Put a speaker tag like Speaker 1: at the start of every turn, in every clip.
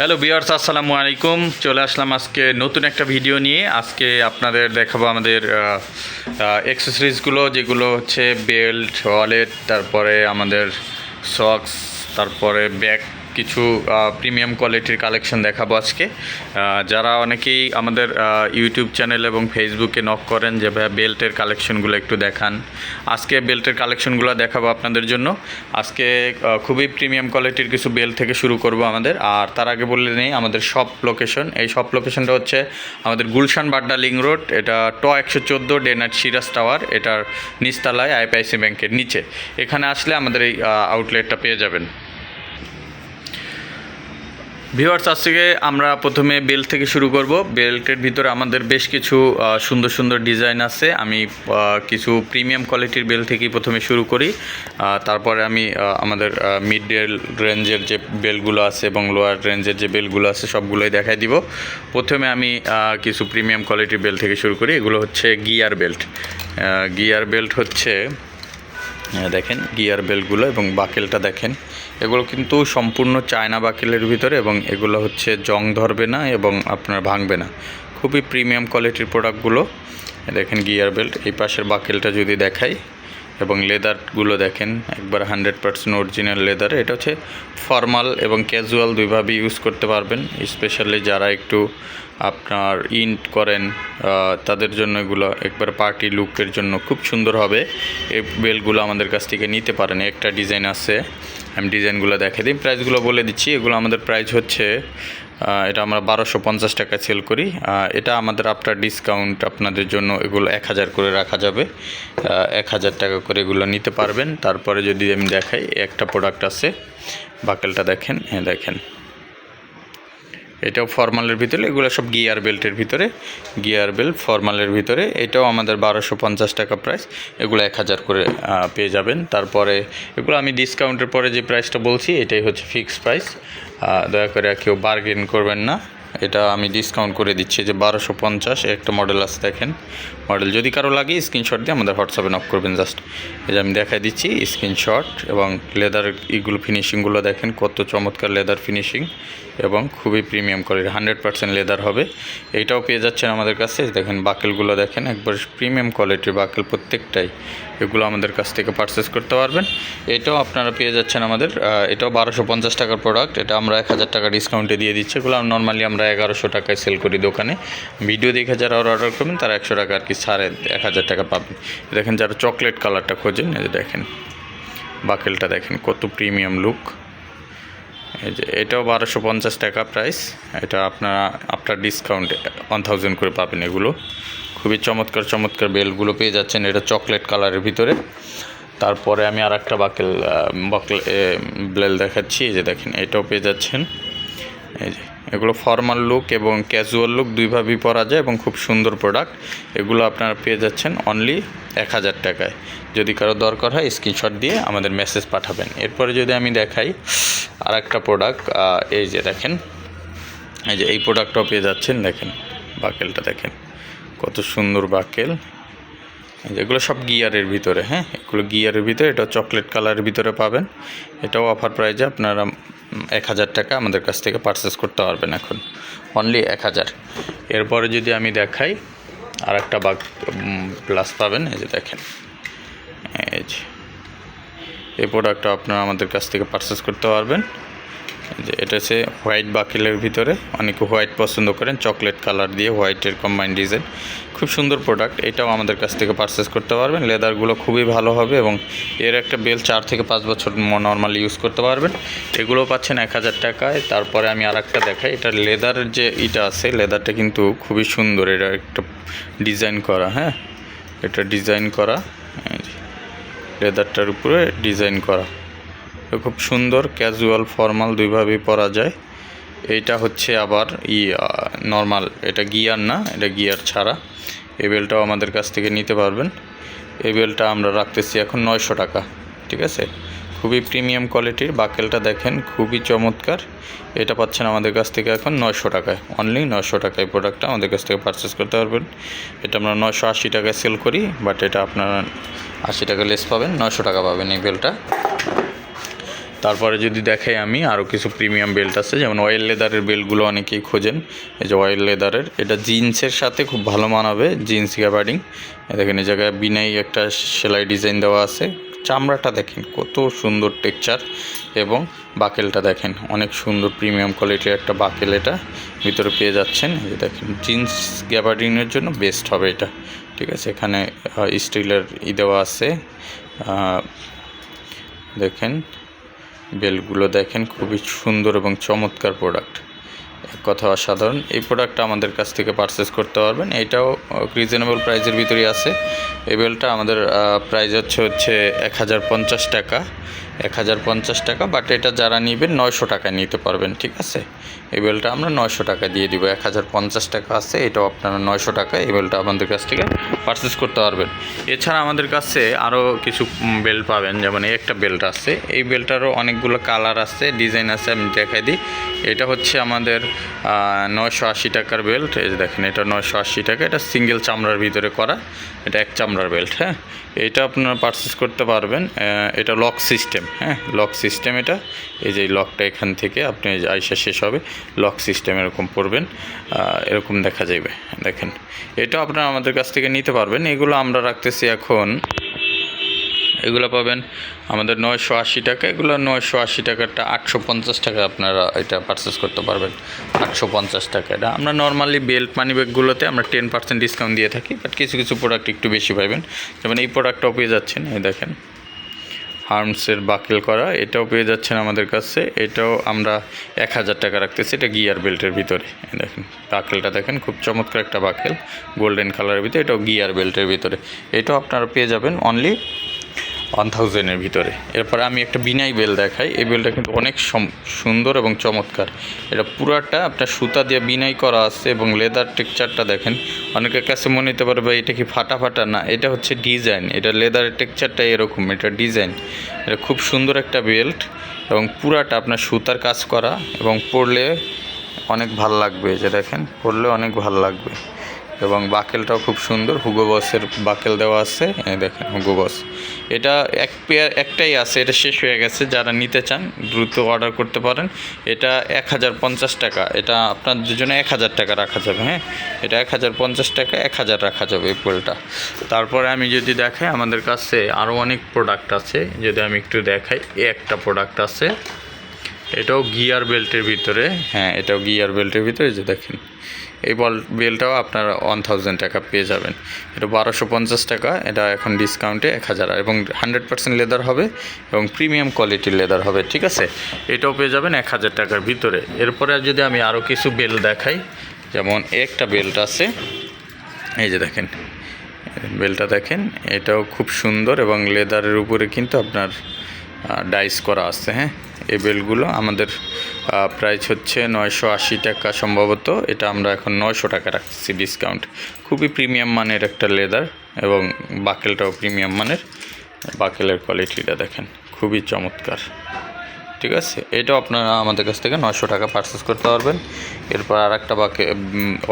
Speaker 1: Hello বিয়ার্স আসসালামু আলাইকুম। চলে আসলাম আজকে নতুন একটা ভিডিও নিয়ে। আজকে আপনাদের দেখাবো আমাদের অ্যাক্সেসরিজগুলো যেগুলো হচ্ছে বেল্ট ওয়ালেট তারপরে আমাদের সক্স তারপরে ব্যাগ কিছু প্রিমিয়াম কোয়ালিটির কালেকশন দেখাবো আজকে। যারা অনেকেই আমাদের ইউটিউব চ্যানেল এবং ফেসবুকে নক করেন যে, ভাইয়া বেল্টের কালেকশনগুলো একটু দেখান। আজকে বেল্টের কালেকশনগুলো দেখাবো আপনাদের জন্য। আজকে খুবই প্রিমিয়াম কোয়ালিটির কিছু বেল্ট থেকে শুরু করব আমাদের। আর তার আগে বলে নেই, আমাদের শপ লোকেশন এই শপ লোকেশনটা হচ্ছে আমাদের গুলশান বাড্ডা লিং রোড। এটা ট একশো চোদ্দ ডেনাট সিরাজ টাওয়ার। এটার নিচতলায় আইপিআইসি ব্যাংকের নিচে। এখানে আসলে আমাদের এই আউটলেটটা পেয়ে যাবেন। ভিওয়ার্স আজকে আমরা প্রথমে বেল্ট থেকে শুরু করব। বেল্টের ভিতরে আমাদের বেশ কিছু সুন্দর সুন্দর ডিজাইন আছে। আমি কিছু প্রিমিয়াম কোয়ালিটির বেল্ট থেকেই প্রথমে শুরু করি। তারপরে আমি আমাদের মিড রেঞ্জের যে বেলগুলো আছে এবং লোয়ার রেঞ্জের যে বেলগুলো আছে, সবগুলোই দেখাই দিব। প্রথমে আমি কিছু প্রিমিয়াম কোয়ালিটির বেল্ট থেকে শুরু করি। এগুলো হচ্ছে গিয়ার বেল্ট গিয়ার বেল্ট হচ্ছে দেখেন, গিয়ার বেল্টগুলো এবং বাকেলটা দেখেন। এগুলো কিন্তু সম্পূর্ণ চায়না বাকেলের ভিতরে এবং এগুলো হচ্ছে জং ধরবে না এবং আপনার ভাঙবে না। খুবই প্রিমিয়াম কোয়ালিটির প্রোডাক্টগুলো দেখেন, গিয়ার বেল্ট। এই পাশের বাকেলটা যদি দেখাই এবং লেদারগুলো দেখেন, একবার হান্ড্রেড পার্সেন্ট অরিজিনাল লেদার। এটা হচ্ছে ফর্মাল এবং ক্যাজুয়াল দুইভাবে ইউজ করতে পারবেন, স্পেশালি যারা একটু আপনার ইন্ট করেন তাদের জন্য এগুলো একবার পার্টি লুকের জন্য খুব সুন্দর হবে। এই বেলগুলো আমাদের কাছ থেকে নিতে পারেন, একটা ডিজাইন আছে। আমি ডিজাইনগুলো দেখে দিই, প্রাইসগুলো বলে দিচ্ছি। এগুলো আমাদের প্রাইস হচ্ছে এটা আমরা বারোশো পঞ্চাশ টাকায় সেল করি। এটা আমাদের আপনার ডিসকাউন্ট আপনাদের জন্য এগুলো এক হাজার করে রাখা যাবে। এক হাজার টাকা করে এগুলো নিতে পারবেন। তারপরে যদি আমি দেখাই, একটা প্রোডাক্ট আছে। বাকেলটা দেখেন হ্যাঁ দেখেন। এটাও ফর্মালের ভিতরে, এগুলো সব গিয়ার বেল্টের ভিতরে, গিয়ার বেল্ট ফর্মালের ভিতরে, এটাও আমাদের বারোশো পঞ্চাশ টাকা প্রাইস, এগুলো এক হাজার করে পেয়ে যাবেন। তারপরে এগুলো আমি ডিসকাউন্টের পরে যে প্রাইসটা বলছি, এটাই হচ্ছে ফিক্সড প্রাইস দয়া করে কেউ বার্গেন করবেন না। এটা আমি ডিসকাউন্ট করে দিচ্ছি যে বারোশো পঞ্চাশ, একটা মডেল আছে দেখেন। মডেল যদি কারও লাগে স্ক্রিনশট দিয়ে আমাদের হোয়াটসঅ্যাপে নক করবেন জাস্ট এই যে আমি দেখাই দিচ্ছি স্ক্রিনশট এবং লেদার ইগুলো ফিনিশিংগুলো দেখেন, কত চমৎকার লেদার ফিনিশিং এবং খুবই premium quality hundred percent leather হবে। এইটাও পেয়ে যাচ্ছেন আমাদের কাছে। দেখেন, বাকেলগুলো দেখেন, একবার প্রিমিয়াম কোয়ালিটির বাকেল প্রত্যেকটাই। এগুলো আমাদের কাছ থেকে পারচেস করতে পারবেন। এটাও আপনারা পেয়ে যাচ্ছেন আমাদের এটাও বারোশো পঞ্চাশ টাকার প্রোডাক্ট এটা আমরা এক হাজার টাকা ডিসকাউন্টে দিয়ে দিচ্ছি। এগুলো নর্মালি আমরা এগারোশো টাকায় সেল করি দোকানে। ভিডিও দেখে যারা অর্ডার করবেন, তারা একশো টাকা আর কি সাড়ে এক হাজার টাকা পাবেন। দেখেন, যারা চকলেট কালারটা খোঁজেন দেখেন, বাকেলটা দেখেন, কত প্রিমিয়াম লুক এই যে, এটাও বারোশো পঞ্চাশ টাকা প্রাইস এটা আপনার আপনার ডিসকাউন্ট ওয়ান থাউজেন্ড করে পাবেন এগুলো। খুবই চমৎকার চমৎকার বেলগুলো পেয়ে যাচ্ছেন। এটা চকলেট কালারের ভিতরে। তারপরে আমি আর একটা বাকেল বাকেল বেল দেখাচ্ছি। এই যে দেখেন, এটাও পেয়ে যাচ্ছেন। এই যে, এগুলো ফর্মাল লুক এবং ক্যাজুয়াল লুক দুইভাবেই পরা যায় এবং খুব সুন্দর প্রোডাক্ট এগুলো আপনারা পেয়ে যাচ্ছেন অনলি এক হাজার টাকায়। যদি কারও দরকার হয় স্ক্রিনশট দিয়ে আমাদের মেসেজ পাঠাবেন। এরপরে যদি আমি দেখাই আর একটা প্রোডাক্ট এই যে দেখেন, এই যে এই প্রোডাক্টটাও পেয়ে যাচ্ছেন, দেখেন, বাকেলটা দেখেন, কত সুন্দর বাকেল। এই যে এগুলো সব গিয়ারের ভিতরে হ্যাঁ? এগুলো গিয়ারের ভিতরে, এটা চকলেট কালারের ভিতরে পাবেন। এটাও অফার প্রাইজে আপনারা এক হাজার টাকা আমাদের কাছ থেকে পারচেস করতে পারবেন এখন। অনলি এক হাজার। এরপরে যদি আমি দেখাই আর একটা বাগ প্লাস পাবেন। এই যে দেখেন। এই যে। এই প্রোডাক্টটা আপনারা আমাদের কাছ থেকে পারচেস করতে পারবেন। যে এটা হচ্ছে হোয়াইট বাকেলের ভিতরে। অনেকে হোয়াইট পছন্দ করেন, চকলেট কালার দিয়ে হোয়াইটের কম্বাইন ডিজাইন। খুব সুন্দর প্রোডাক্ট, এটাও আমাদের কাছ থেকে পারচেস করতে পারবেন। লেদারগুলো খুবই ভালো হবে এবং এর একটা বেল চার থেকে পাঁচ বছর নর্মালি ইউজ করতে পারবেন। এগুলো পাচ্ছেন এক হাজার টাকায়। তারপরে আমি আর একটা দেখাই, এটা লেদারের যে ইটা আছে, লেদারটা কিন্তু খুবই সুন্দর। এটা একটা ডিজাইন করা হ্যাঁ? এটা ডিজাইন করা লেদারটার উপরে ডিজাইন করা। খুব সুন্দর ক্যাজুয়াল ফর্মাল দুইভাবেই পরা যায়। এটা হচ্ছে আবার ই নর্মাল এটা গিয়ার না, এটা গিয়ার ছাড়া। এই বেলটাও আমাদের কাছ থেকে নিতে পারবেন। এই বেলটা আমরা রাখতেছি এখন নয়শো টাকা, ঠিক আছে? খুবই প্রিমিয়াম কোয়ালিটির বাকেলটা দেখেন, খুবই চমৎকার। এটা পাচ্ছেন আমাদের কাছ থেকে এখন নয়শো টাকায়। অনলি নয়শো টাকায় প্রোডাক্টটা আমাদের কাছ থেকে পারচেস করতে পারবেন। এটা আমরা নয়শো আশি টাকায় সেল করি বাট এটা আপনারা আশি টাকা লেস পাবেন, নয়শো টাকা পাবেন এই বেলটা তারপরে যদি দেখাই আমি আরও কিছু প্রিমিয়াম বেল্ট আছে, যেমন অয়েল লেদারের বেল্টগুলো অনেকেই খোঁজেন। এই যে অয়েল লেদারের এটা জিন্সের সাথে খুব ভালো মানাবে জিন্স গ্যাবার্ডিং দেখেন, এই জায়গায় বিনাই একটা সেলাই ডিজাইন দেওয়া আছে। চামড়াটা দেখেন, কত সুন্দর টেক্সচার এবং বাকেলটা দেখেন, অনেক সুন্দর প্রিমিয়াম কোয়ালিটির একটা বাকেল এটা ভিতরে পেয়ে যাচ্ছেন। এই দেখেন জিন্স গ্যাবার্ডিংয়ের জন্য বেস্ট হবে এটা। ঠিক আছে, এখানে স্টিলের ই দেওয়া আছে। দেখেন বেলগুলো দেখেন, খুবই সুন্দর এবং চমৎকার প্রোডাক্ট এক কথা অসাধারণ, এই প্রোডাক্টটা আমাদের কাছ থেকে পারচেস করতে পারবেন। এটাও রিজনেবল প্রাইজের ভিতরেই আছে। এই বেলটা আমাদের প্রাইস হচ্ছে হচ্ছে এক হাজার পঞ্চাশ টাকা। এক হাজার পঞ্চাশ টাকা বাট এটা যারা নেবেন নয়শো টাকায় নিতে পারবেন, ঠিক আছে? এই বেলটা আমরা নয়শো টাকা দিয়ে দিব। এক হাজার পঞ্চাশ টাকা আছে, এটাও আপনারা নয়শো টাকা এই বেলটা আমাদের কাছ থেকে পারচেস করতে পারবেন। এছাড়া আমাদের কাছে আরও কিছু বেল্ট পাবেন, যেমন একটা বেল্ট আছে। এই বেল্টারও অনেকগুলো কালার আছে ডিজাইন আছে, আমি দেখাই দিই। এটা হচ্ছে আমাদের নয়শো আশি টাকার বেল্ট এই দেখেন, এটা নয়শো আশি টাকা, এটা সিঙ্গেল চামড়ার ভিতরে করা, এটা এক চামড়ার বেল্ট হ্যাঁ? এটা আপনারা পারচেস করতে পারবেন এটা লক সিস্টেম হ্যাঁ লক সিস্টেম এটা। এই যে লকটা এখান থেকে আপনি আইসা শেষ হবে লক সিস্টেম এরকম পড়বেন এরকম দেখা যাবে দেখেন, এটা আপনারা আমাদের কাছ থেকে নিতে পারবেন। এগুলো আমরা রাখতেছি এখন, এগুলো পাবেন আমাদের নয়শো আশি টাকা। এগুলো নয়শো আশি টাকাটা আটশো পঞ্চাশ টাকা আপনারা এটা পারচেস করতে পারবেন। আটশো পঞ্চাশ টাকা এটা। আমরা নর্মালি বেল্ট মানি ব্যাগগুলোতে আমরা টেন পার্সেন্ট ডিসকাউন্ট দিয়ে থাকি বাট কিছু কিছু প্রোডাক্ট একটু বেশি পাবেন যেমন এই প্রোডাক্টটাও পেয়ে যাচ্ছেন, এই দেখেন। হার্মসের বাকেল করা, এটাও পেয়ে যাচ্ছেন আমাদের কাছে, এটাও আমরা এক হাজার টাকা রাখতেছি, এটা গিয়ার বেল্টের ভিতরে। দেখেন বাকেলটা দেখেন, খুব চমৎকার একটা বাকেল গোল্ডেন কালারের ভিতরে, এটাও গিয়ার বেল্টের ভিতরে। এটাও আপনারা পেয়ে যাবেন অনলি ওয়ান থাউজেন্ডের ভিতরে। এরপরে আমি একটা বিনাই বেল দেখাই, এই বেলটা কিন্তু অনেক সুন্দর এবং চমৎকার। এটা পুরাটা আপনার সুতা দিয়ে বিনাই করা আছে এবং লেদার টেক্সচারটা দেখেন। অনেকের কাছে মনে হতে পারে, ভাই, এটা কি ফাটা ফাটা? না, এটা হচ্ছে ডিজাইন এটা লেদারের টেক্সচারটা এরকম, এটা ডিজাইন এটা খুব সুন্দর একটা বেল্ট এবং পুরাটা আপনার সুতার কাজ করা এবং পরলে অনেক ভালো লাগবে যে দেখেন, পরলে অনেক ভালো লাগবে। এবং বাকেলটাও খুব সুন্দর। হুগো বসের বাকেল দেওয়া আছে। দেখেন হুগো বস। এটা এক পেয়ার একটাই আছে, এটা শেষ হয়ে গেছে। যারা নিতে চান, দ্রুত অর্ডার করতে পারেন। এটা এক হাজার পঞ্চাশ টাকা। এটা আপনার দুজনে এক হাজার টাকা রাখা যাবে হ্যাঁ? এটা এক হাজার পঞ্চাশ টাকা, এক হাজার রাখা যাবে এই পোলটা। তারপরে আমি যদি দেখাই, আমাদের কাছে আরও অনেক প্রোডাক্ট আছে। যদি আমি একটু দেখাই একটা প্রোডাক্ট আছে। এটাও গিয়ার বেল্টের ভিতরে। হ্যাঁ এটাও গিয়ার বেল্টের ভিতরে যে দেখেন। এই বল, বেলটাও আপনার ওয়ান থাউজেন্ড টাকা পেয়ে যাবেন। এটা বারোশো পঞ্চাশ টাকা, এটা এখন ডিসকাউন্টে এক হাজার। এবং হান্ড্রেড পার্সেন্ট লেদার হবে এবং প্রিমিয়াম কোয়ালিটির লেদার হবে, ঠিক আছে? এটাও পেয়ে যাবেন এক হাজার টাকার ভিতরে। এরপরে যদি আমি আরও কিছু বেল দেখাই, যেমন একটা বেল্ট আছে, এই যে দেখেন, বেলটা দেখেন, এটাও খুব সুন্দর এবং লেদারের উপরে কিন্তু আপনার ডাইস করা আছে হ্যাঁ? এই বেলগুলো আমাদের প্রাইস হচ্ছে নয়শো আশি টাকা সম্ভবত। এটা আমরা এখন নয়শো টাকা রাখছি ডিসকাউন্ট খুবই প্রিমিয়াম মানের একটা লেদার এবং বাকেলটাও প্রিমিয়াম মানের। বাকেলের কোয়ালিটিটা দেখেন, খুবই চমৎকার। ঠিক আছে? এটাও আপনারা আমাদের কাছ থেকে নয়শো টাকা পারচেস করতে পারবেন। এরপর আর একটা বাকে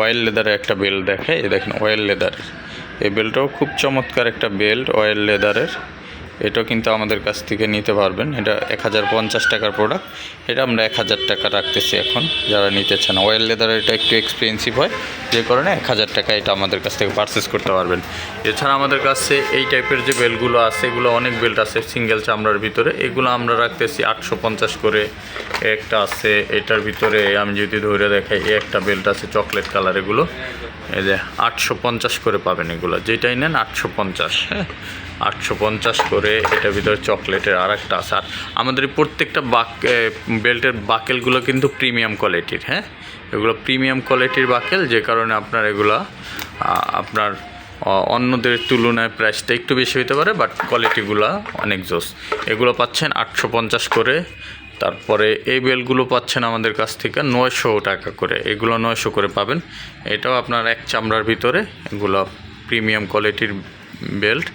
Speaker 1: অয়েল লেদারের একটা বেল্ট দেখে এই দেখেন অয়েল লেদারের এই বেল্টটাও খুব চমৎকার একটা বেল্ট অয়েল লেদারের এটাও কিন্তু আমাদের কাছ থেকে নিতে পারবেন। এটা এক হাজার পঞ্চাশ টাকার প্রোডাক্ট এটা আমরা এক হাজার টাকা রাখতেছি এখন, যারা নিতে চান। অয়েল লেদার এটা একটু এক্সপেন্সিভ হয়, যে কারণে এক হাজার টাকা এটা আমাদের কাছ থেকে পারচেস করতে পারবেন। এছাড়া আমাদের কাছে এই টাইপের যে বেল্টগুলো আছে, এগুলো অনেক বেল্ট আছে সিঙ্গেল চামড়ার ভিতরে। এগুলো আমরা রাখতেছি আটশো পঞ্চাশ করে। একটা আছে, এটার ভিতরে আমি যদি ধরে দেখাই একটা বেল্ট আছে চকলেট কালার এগুলো। এই যে আটশো পঞ্চাশ করে পাবেন এগুলো। যেটাই নেন আটশো পঞ্চাশ। হ্যাঁ। আটশো পঞ্চাশ করে, এটার ভিতরে চকলেটের আর একটা আছে। আর আমাদের প্রত্যেকটা বাক বেল্টের বাকেলগুলো কিন্তু প্রিমিয়াম কোয়ালিটির হ্যাঁ? এগুলো প্রিমিয়াম কোয়ালিটির বাকেল, যে কারণে আপনার এগুলো আপনার অন্যদের তুলনায় প্রাইসটা একটু বেশি হতে পারে, বাট কোয়ালিটিগুলো অনেক জোস। এগুলো পাচ্ছেন আটশো পঞ্চাশ করে, তারপরে এই বেলগুলো পাচ্ছেন আমাদের কাছ থেকে নয়শো টাকা করে, এগুলো নয়শো করে পাবেন। এটাও আপনার এক চামড়ার ভিতরে, এগুলো প্রিমিয়াম কোয়ালিটির বেল্ট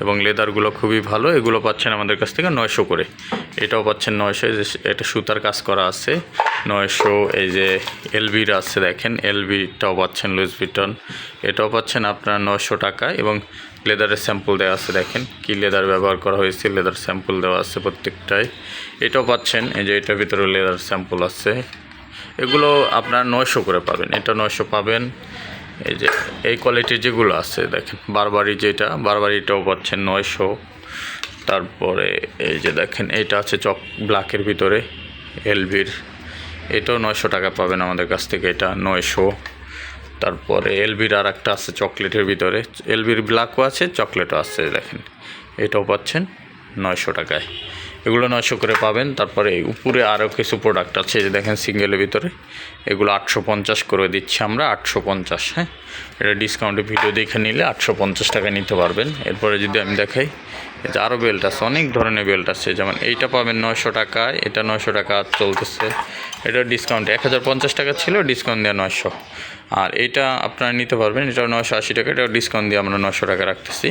Speaker 1: এবং লেদারগুলো খুবই ভালো। এগুলো পাচ্ছেন আমাদের কাছ থেকে নয়শো করে। এটাও পাচ্ছেন নয়শো। যে এটা সুতার কাজ করা আছে। নয়শো, এই যে এলবির আছে দেখেন। এলবিটাও পাচ্ছেন লুইস ভিটন। এটাও পাচ্ছেন আপনার নয়শো টাকা এবং লেদারের স্যাম্পল দেওয়া আছে দেখেন। কি লেদার ব্যবহার করা হয়েছে, লেদার স্যাম্পল দেওয়া আছে প্রত্যেকটাই। এটাও পাচ্ছেন। এই যে এটার ভিতরে লেদার স্যাম্পল আছে। এগুলো আপনার নয়শো করে পাবেন। এটা নয়শো পাবেন। এই যে, এই কোয়ালিটির যেগুলো আছে, দেখেন বারবারি যেটা বারবারিটাও পাচ্ছেন নয়শো। তারপরে এই যে দেখেন, এটা আছে চক ব্ল্যাকের ভিতরে, এলভির। এটাও নয়শো টাকা পাবেন আমাদের কাছ থেকে, এটা নয়শো। তারপরে এলবির আর একটা আছে চকলেটের ভিতরে এলবির ব্ল্যাকও আছে, চকলেটও আছে, দেখেন। এটাও পাচ্ছেন নয়শো টাকায়। এগুলো নয়শো করে পাবেন। তারপরে উপরে আরও কিছু প্রোডাক্ট আছে যে দেখেন সিঙ্গেলের ভিতরে। এগুলো আটশো পঞ্চাশ করে দিচ্ছি আমরা, আটশো পঞ্চাশ হ্যাঁ? এটা ডিসকাউন্টে ভিডিও দেখে নিলে আটশো পঞ্চাশ টাকা নিতে পারবেন। এরপরে যদি আমি দেখাই যে আরও বেল্ট আছে, অনেক ধরনের বেল্ট আছে, যেমন এইটা পাবেন নয়শো টাকায়, এটা নয়শো টাকা চলতেছে। এটা ডিসকাউন্ট এক হাজার পঞ্চাশ টাকা ছিল ডিসকাউন্ট দেওয়া নয়শো। আর এটা আপনারা নিতে পারবেন এটা নয়শো আশি টাকা এটা ডিসকাউন্ট দিয়ে আমরা নয়শো টাকা রাখতেছি।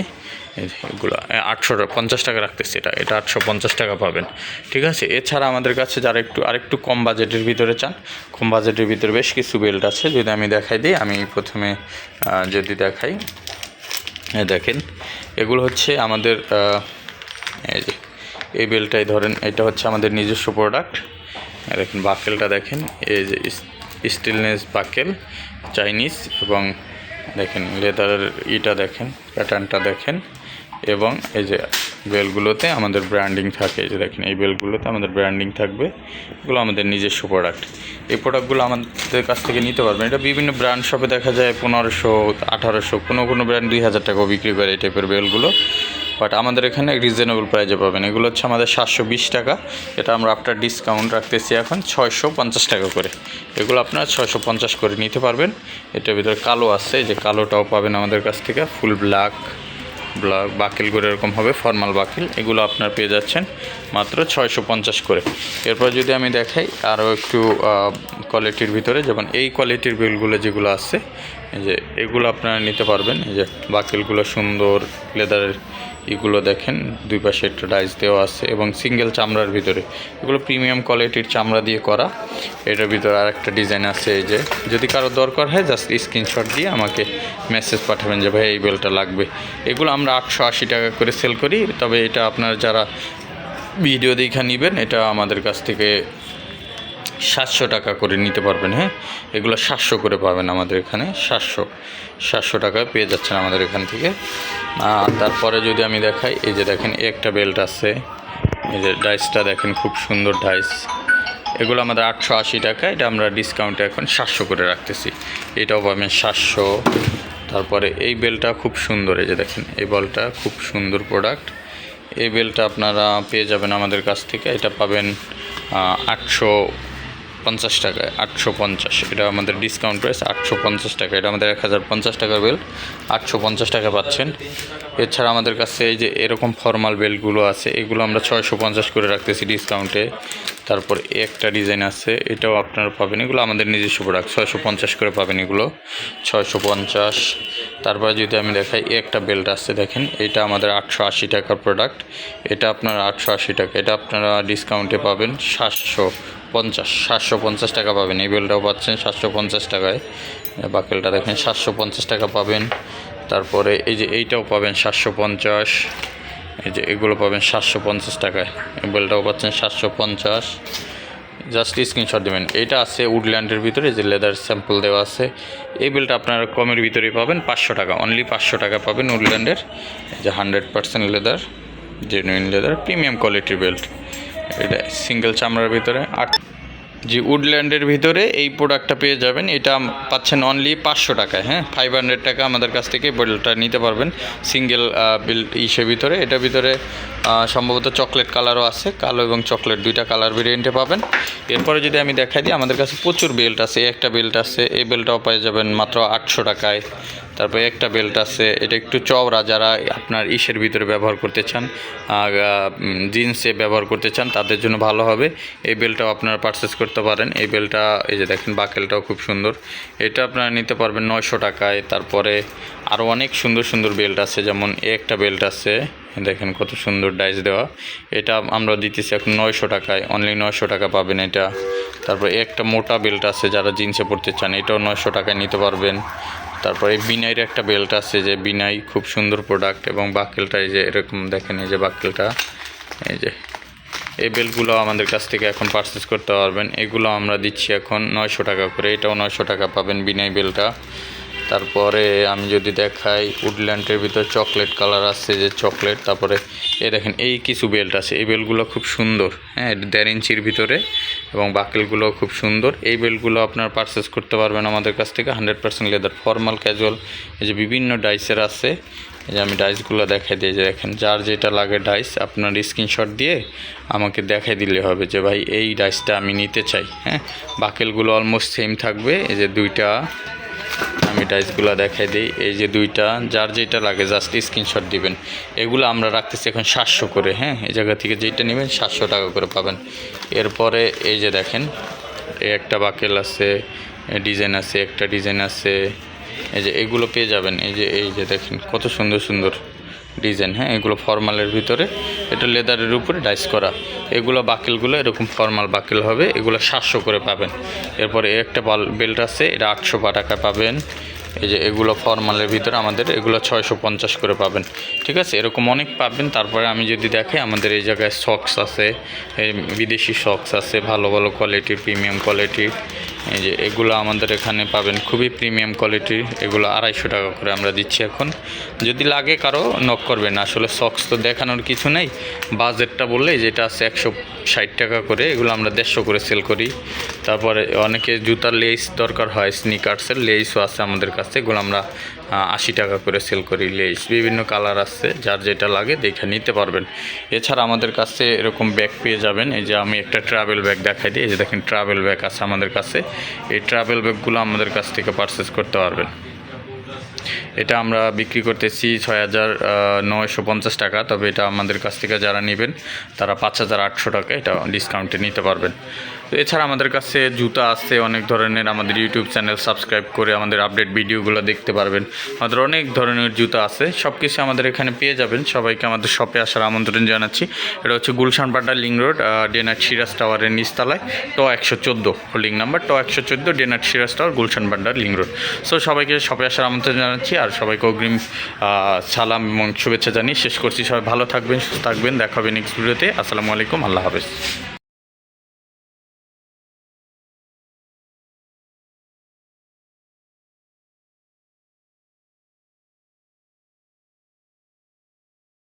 Speaker 1: এগুলো আটশো পঞ্চাশ টাকা রাখতেছি এটা এটা আটশো পঞ্চাশ টাকা পাবেন। ঠিক আছে? এছাড়া আমাদের কাছে যারা একটু, আরেকটু কম বাজেটের ভিতরে চান, কম বাজেটের ভিতরে বেশ কিছু বেল্ট আছে, যদি আমি দেখাই দিই, আমি প্রথমে যদি দেখাই। দেখেন। এগুলো হচ্ছে আমাদের এই বেলটাই ধরেন, এটা হচ্ছে আমাদের নিজস্ব প্রোডাক্ট দেখেন বাকেলটা দেখেন, এই যে স্টিলনেস বাকেল চাইনিজ এবং দেখেন লেদারের ইটা দেখেন প্যাটার্নটা দেখেন। এবং এই যে বেলগুলোতে আমাদের ব্র্যান্ডিং থাকে যে দেখেন, এই বেলগুলোতে আমাদের ব্র্যান্ডিং থাকবে। এগুলো আমাদের নিজস্ব প্রোডাক্ট এই প্রোডাক্টগুলো আমাদের কাছ থেকে নিতে পারবেন। এটা বিভিন্ন ব্র্যান্ড শপে দেখা যায়, পনেরোশো, আঠারোশো, কোনো কোনো ব্র্যান্ড দুই হাজার টাকাও বিক্রি করে এই টাইপের বেলগুলো। বাট আমাদের এখানে রিজনেবল প্রাইজে পাবেন। এগুলো হচ্ছে আমাদের সাতশো বিশ টাকা। এটা আমরা আফটার ডিসকাউন্ট রাখতেছি এখন ছয়শো পঞ্চাশ টাকা করে। এগুলো আপনারা ছয়শো পঞ্চাশ করে নিতে পারবেন। এটার ভিতরে কালো আছে যে কালোটাও পাবেন আমাদের কাছ থেকে ফুল ব্ল্যাক বাকিল করে এরকম হবে ফর্মাল বাকিল। এগুলো আপনার পেয়ে যাচ্ছেন মাত্র ছয়শো পঞ্চাশ করে। এরপর যদি আমি দেখাই আরও একটু কোয়ালিটির ভিতরে, যেমন এই কোয়ালিটির বিলগুলো যেগুলো আছে এই যে এগুলো আপনারা নিতে পারবেন। এই যে বাকিলগুলো সুন্দর লেদারের এগুলো দেখেন, দুই পাশে একটা ডাইস দেওয়া আছে এবং সিঙ্গেল চামড়ার ভিতরে। এগুলো প্রিমিয়াম কোয়ালিটির চামড়া দিয়ে করা। এটার ভিতরে আর একটা ডিজাইন আছে এই যে। যদি কারও দরকার হয় জাস্ট স্ক্রিনশট দিয়ে আমাকে মেসেজ পাঠাবেন যে, ভাই, এই বেলটা লাগবে। এগুলো আমরা আটশো আশি টাকা করে সেল করি। তবে এটা আপনার যারা ভিডিও দেখা নেবেন, এটা আমাদের কাছ থেকে সাতশো টাকা করে নিতে পারবেন হ্যাঁ? এগুলো সাতশো করে পাবেন আমাদের এখানে, সাতশো। সাতশো টাকায় পেয়ে যাচ্ছেন আমাদের এখান থেকে। তারপরে যদি আমি দেখাই, এই যে দেখেন একটা বেল্ট আছে। এই যে ডাইসটা দেখেন, খুব সুন্দর ডাইস। এগুলো আমাদের আটশো আশি টাকা, এটা আমরা ডিসকাউন্টে এখন সাতশো করে রাখতেছি। এটাও পাবেন সাতশো। তারপরে এই বেলটা খুব সুন্দর, এই যে দেখেন, এই বলটা খুব সুন্দর প্রোডাক্ট এই বেলটা আপনারা পেয়ে যাবেন আমাদের কাছ থেকে, এটা পাবেন আটশো পঞ্চাশ টাকায়, আটশো পঞ্চাশ। এটা আমাদের ডিসকাউন্ট প্রাইস আটশো পঞ্চাশ টাকা। এটা আমাদের এক হাজার পঞ্চাশ টাকার বেল আটশো পঞ্চাশ টাকা পাচ্ছেন। এছাড়া আমাদের কাছে এই যে এরকম ফর্মাল বেলগুলো আছে, এগুলো আমরা ছয়শো পঞ্চাশ করে রাখতেছি ডিসকাউন্টে তারপর একটা ডিজাইন আছে, এটাও আপনারা পাবেন। এগুলো আমাদের নিজস্ব প্রোডাক্ট ছয়শো পঞ্চাশ করে পাবেন এগুলো। ছয়শো পঞ্চাশ। তারপরে যদি আমি দেখাই একটা বেল্ট আছে দেখেন, এটা আমাদের আটশো আশি টাকার প্রোডাক্ট এটা আপনার আটশো আশি টাকা, এটা আপনারা ডিসকাউন্টে পাবেন সাতশো পঞ্চাশ, সাতশো পঞ্চাশ টাকা পাবেন। এই বেলটাও পাচ্ছেন সাতশো পঞ্চাশ টাকায়। বাকেলটা দেখেন, সাতশো পঞ্চাশ টাকা পাবেন। তারপরে এই যে এইটাও পাবেন সাতশো পঞ্চাশ। এই যে এগুলো পাবেন সাতশো পঞ্চাশ টাকায়। এই বেলটাও পাচ্ছেন সাতশো পঞ্চাশ। জাস্ট স্ক্রিনশট দেবেন। এটা আছে উডল্যান্ডের ভিতরে, যে লেদার স্যাম্পল দেওয়া আছে। এই বেলটা আপনারা কমের ভিতরেই পাবেন, পাঁচশো টাকা। অনলি পাঁচশো টাকা পাবেন উডল্যান্ডের। যে hundred percent leather genuine leather premium কোয়ালিটির বেল্ট এটা সিঙ্গেল চামড়ার ভিতরে। আট জি উডল্যান্ডের ভিতরে এই প্রোডাক্টটা পেয়ে যাবেন। এটা পাচ্ছেন অনলি পাঁচশো টাকায় হ্যাঁ? ফাইভ হান্ড্রেড টাকা আমাদের কাছ থেকে বেলটা নিতে পারবেন। সিঙ্গেল বিল ইসের ভিতরে। এটার ভিতরে সম্ভবত চকলেট কালারও আছে। কালো এবং চকলেট দুইটা কালার ভেরিয়েন্টে পাবেন। এরপরে যদি আমি দেখাই দিই, আমাদের কাছে প্রচুর বেল্ট আছে। একটা বেল্ট আছে, এই বেল্টটাও পেয়ে যাবেন মাত্র আটশো টাকায়। তারপরে একটা বেল্ট আছে, এটা একটু চওড়া, যারা আপনার ইসের ভিতরে ব্যবহার করতে চান জিন্সে ব্যবহার করতে চান, তাদের জন্য ভালো হবে। এই বেল্টটাও আপনারা পারচেস করতে করতে পারেন। এই বেলটা, এই যে দেখেন, বাকেলটাও খুব সুন্দর। এটা আপনারা নিতে পারবেন নয়শো টাকায়। তারপরে আরও অনেক সুন্দর সুন্দর বেল্ট আছে। যেমন এ একটা বেল্ট আছে। দেখেন কত সুন্দর ডাইস দেওয়া। এটা আমরা দিতেছি এখন নয়শো টাকায়। অনলি নয়শো টাকা পাবেন এটা। তারপরে একটা মোটা বেল্ট আছে যারা জিন্সে পড়তে চান। এটাও নয়শো টাকায় নিতে পারবেন। তারপরে বিনাইয়ের একটা বেল্ট আছে যে বিনাই খুব সুন্দর প্রোডাক্ট এবং বাকেলটা এই যে এরকম দেখেন, এই যে বাকেলটা। এই যে এই বেলগুলো আমাদের কাছ থেকে এখন পারচেস করতে পারবেন। এগুলো আমরা দিচ্ছি এখন নয়শো টাকা করে। এটাও নয়শো টাকা পাবেন বিনাই বেলটা। তারপরে আমি যদি দেখাই উডল্যান্ডের ভিতর চকলেট কালার আছে যে চকলেট তারপরে এ দেখেন, এই কিছু বেল্ট আছে। এই বেলগুলো খুব সুন্দর হ্যাঁ দেড় ইঞ্চির ভিতরে এবং বাকেলগুলো খুব সুন্দর। এই বেলগুলো আপনারা পারচেস করতে পারবেন আমাদের কাছ থেকে। Hundred percent leather formal casual এই যে বিভিন্ন ডাইসের আছে। এই যে আমি ডাইসগুলো দেখাই দিই যে দেখেন, যার যেটা লাগে ডাইস আপনার স্ক্রিনশট দিয়ে আমাকে দেখাই দিলে হবে যে ভাই, এই ডাইসটা আমি নিতে চাই হ্যাঁ? বাকেলগুলো অলমোস্ট সেম থাকবে, এই যে দুইটা আমি ডাইসগুলো দেখাই দিই, এই যে দুইটা, যার যেটা লাগে জাস্ট স্ক্রিনশট দিবেন। এগুলো আমরা রাখতেছি এখন সাতশো করে হ্যাঁ? এই জায়গা থেকে যেটা নেবেন, সাতশো টাকা করে পাবেন। এরপরে এই যে দেখেন, এই একটা বাকেল আছে, ডিজাইন আছে, একটা ডিজাইন আছে এই যে এগুলো পেয়ে যাবেন। এই যে এই যে দেখেন, কত সুন্দর সুন্দর ডিজাইন হ্যাঁ? এগুলো ফর্মালের ভিতরে। এটা লেদারের উপরে ডাইস করা। এগুলো বাকিলগুলো এরকম ফর্মাল বাকিল হবে। এগুলো সাতশো করে পাবেন। এরপরে একটা বাল, বেল্ট আছে, এটা আটশো টাকা পাবেন। এই যে এগুলো ফর্মালের ভিতরে আমাদের, এগুলো ছয়শো পঞ্চাশ করে পাবেন। ঠিক আছে? এরকম অনেক পাবেন। তারপরে আমি যদি দেখে আমাদের এই জায়গায় সক্স আছে বিদেশি সক্স আছে, ভালো ভালো কোয়ালিটির প্রিমিয়াম কোয়ালিটির এই যে এগুলো আমাদের এখানে পাবেন, খুবই প্রিমিয়াম কোয়ালিটির এগুলো আড়াইশো টাকা করে আমরা দিচ্ছি এখন। যদি লাগে কারও নক করবেন। আসলে সক্স তো দেখানোর কিছু নেই। বাজেটটা বললে যেটা আছে একশো ষাট টাকা করে, এগুলো আমরা দেড়শো করে সেল করি। তারপরে অনেকে জুতার লেস দরকার হয় স্নিকার্সের লেসও আছে আমাদের কাছে, এগুলো আমরা আশি টাকা করে সেল করি লেস বিভিন্ন কালার আছে, যার যেটা লাগে দেখে নিতে পারবেন। এছাড়া আমাদের কাছে এরকম ব্যাগ পেয়ে যাবেন। এই যে আমি একটা ট্রাভেল ব্যাগ দেখাই দিই, এই যে দেখেন ট্রাভেল ব্যাগ আছে আমাদের কাছে। এই ট্রাভেল ব্যাগগুলো আমাদের কাছ থেকে পারচেস করতে পারবেন। এটা আমরা বিক্রি করতেছি ছয় হাজার নয়শো পঞ্চাশ টাকা, তবে এটা আমাদের কাছ থেকে যারা নেবেন, তারা পাঁচ হাজার আটশো টাকা এটা ডিসকাউন্টে নিতে পারবেন। তো এছাড়া আমাদের কাছে জুতা আছে, অনেক ধরনের আমাদের ইউটিউব চ্যানেল সাবস্ক্রাইব করে আমাদের আপডেট ভিডিওগুলো দেখতে পারবেন। আমাদের অনেক ধরনের জুতা আছে সব কিছু আমাদের এখানে পেয়ে যাবেন। সবাইকে আমাদের শপে আসার আমন্ত্রণ জানাচ্ছি। এটা হচ্ছে গুলশান পাড্ডা লিং রোড ডেনার সিরাজ টাওয়ারের নিচতলায়, ট একশো চোদ্দ হোল্ডিং নাম্বার, ট একশো চোদ্দ ডেনার সিরাজ টাওয়ার, গুলশান পাড্ডার লিং রোড। সো সবাইকে শপে আসার আমন্ত্রণ জানাচ্ছি আর সবাইকে অগ্রিম সালাম এবং শুভেচ্ছা জানিয়ে শেষ করছি। সবাই ভালো থাকবেন, সুস্থ থাকবেন। দেখা হবে আসসালামু আলাইকুম, আল্লাহ হাফেজ।